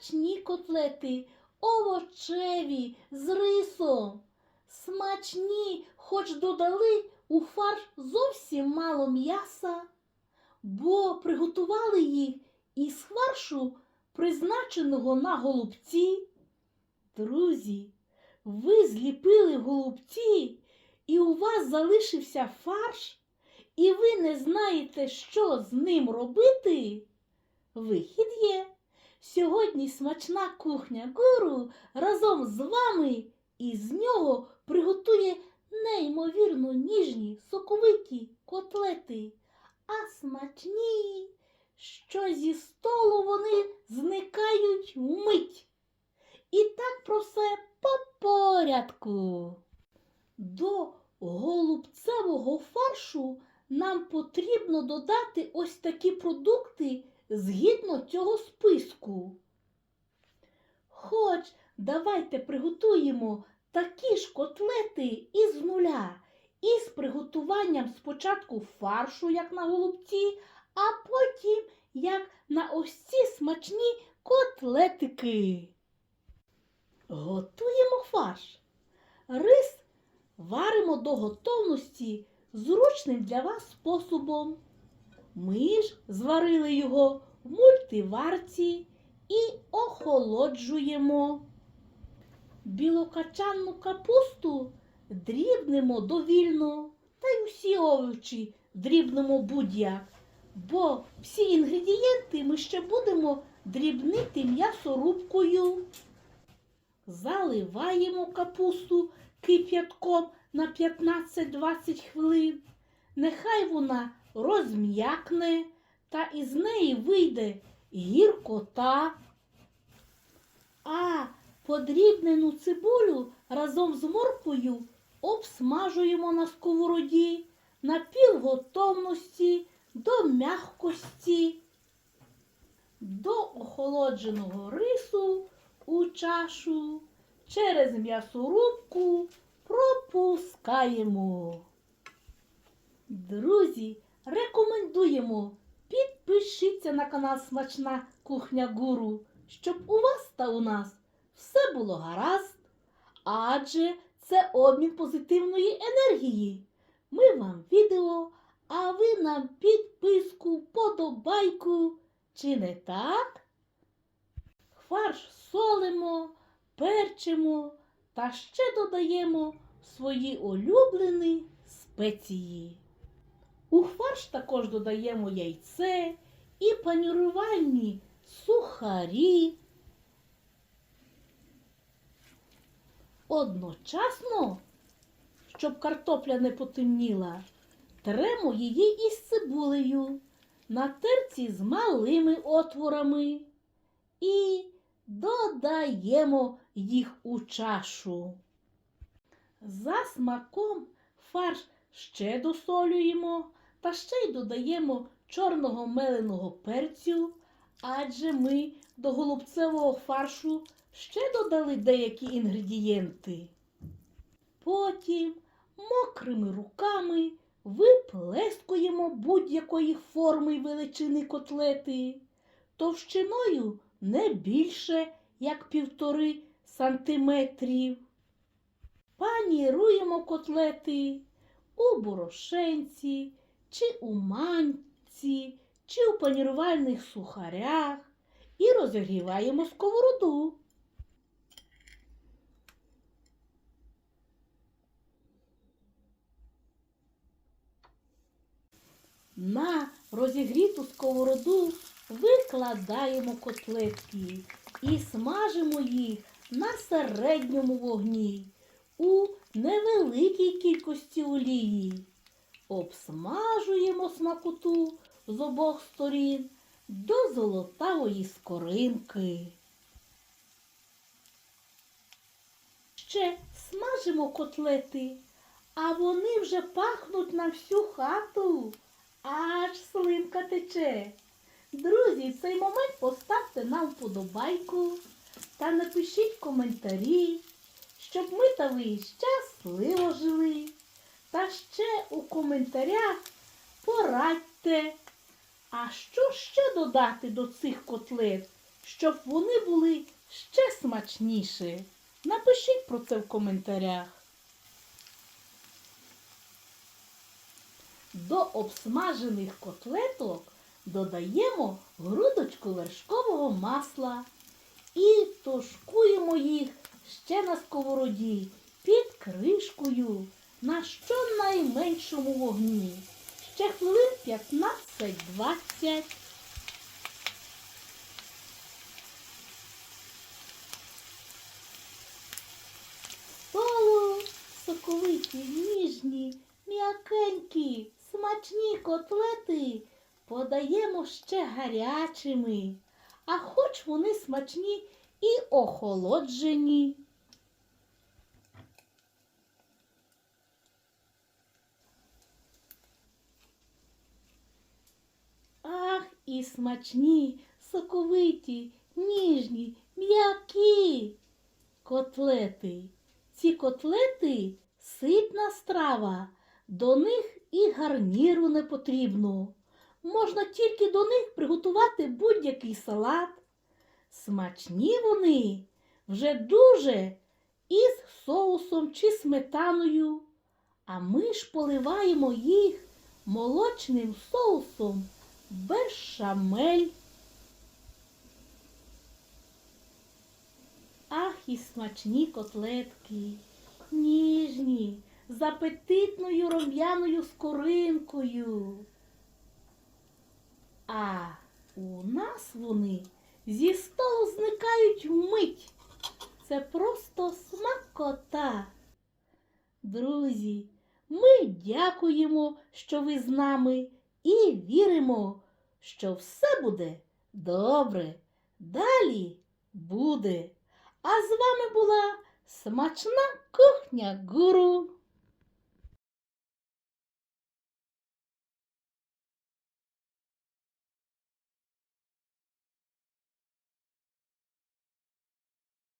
смачні котлети, овочеві, з рисом. Смачні, хоч додали у фарш зовсім мало м'яса, бо приготували їх із фаршу, призначеного на голубці. Друзі, ви зліпили голубці, і у вас залишився фарш, і ви не знаєте, що з ним робити? Вихід є. Сьогодні смачна кухня гуру разом з вами і з нього приготує неймовірно ніжні соковиті котлети, а смачні, що зі столу вони зникають вмить. І так про все по порядку. До голубцевого фаршу нам потрібно додати ось такі продукти згідно цього списку. Хоч давайте приготуємо такі ж котлети із нуля, із приготуванням спочатку фаршу, як на голубці, а потім як на ось ці смачні котлетики. Готуємо фарш. Рис варимо до готовності зручним для вас способом. Ми ж зварили його в мультиварці і охолоджуємо. Білокачанну капусту дрібнемо довільно, та й усі овочі дрібнемо будь-як, бо всі інгредієнти ми ще будемо дрібнити м'ясорубкою. Заливаємо капусту кип'ятком на 15-20 хвилин. Нехай вона розм'якне, та із неї вийде гіркота. А подрібнену цибулю разом з морквою обсмажуємо на сковороді на півготовності до м'якості. До охолодженого рису у чашу через м'ясорубку пропускаємо. Друзі, рекомендуємо підпишіться на канал Смачна кухня Гуру, щоб у вас та у нас все було гаразд, адже це обмін позитивної енергії. Ми вам відео, а ви нам підписку, подобайку. Чи не так? Фарш солимо, перчимо та ще додаємо свої улюблені спеції. У фарш також додаємо яйце і панірувальні сухарі. Одночасно, щоб картопля не потемніла, тремо її із цибулею на терці з малими отворами і додаємо їх у чашу. За смаком фарш ще досолюємо та ще й додаємо чорного меленого перцю, адже ми до голубцевого фаршу ще додали деякі інгредієнти. Потім мокрими руками виплескуємо будь-якої форми величини котлети, товщиною не більше, як півтори сантиметрів. Паніруємо котлети у борошенці, чи у манці, чи у панірувальних сухарях і розігріваємо сковороду. На розігріту сковороду викладаємо котлетки і смажимо їх на середньому вогні у невеликій кількості олії. Обсмажуємо смакоту з обох сторін до золотавої скоринки. Ще смажимо котлети, а вони вже пахнуть на всю хату. Аж слинка тече. Друзі, в цей момент поставте нам вподобайку та напишіть коментарі, щоб ми та ви щасливо жили. Та ще у коментарях порадьте, а що ще додати до цих котлет, щоб вони були ще смачніші? Напишіть про це в коментарях. До обсмажених котлеток додаємо грудочку вершкового масла і тушкуємо їх ще на сковороді під кришкою на щонайменшому вогні. Ще хвилин 15-20. Столу соковиті, ніжні, м'якенькі, смачні котлети подаємо ще гарячими, а хоч вони смачні і охолоджені. Смачні, соковиті, ніжні, м'які котлети. Ці котлети ситна страва, до них і гарніру не потрібно. Можна тільки до них приготувати будь-який салат. Смачні вони вже дуже із соусом чи сметаною, а ми ж поливаємо їх молочним соусом бешамель. Ах, і смачні котлетки, ніжні, з апетитною рум'яною скоринкою. А у нас вони зі столу зникають вмить. Це просто смакота. Друзі, ми дякуємо, що ви з нами, і віримо, що все буде добре. Далі буде. А з вами була смачна кухня гуру.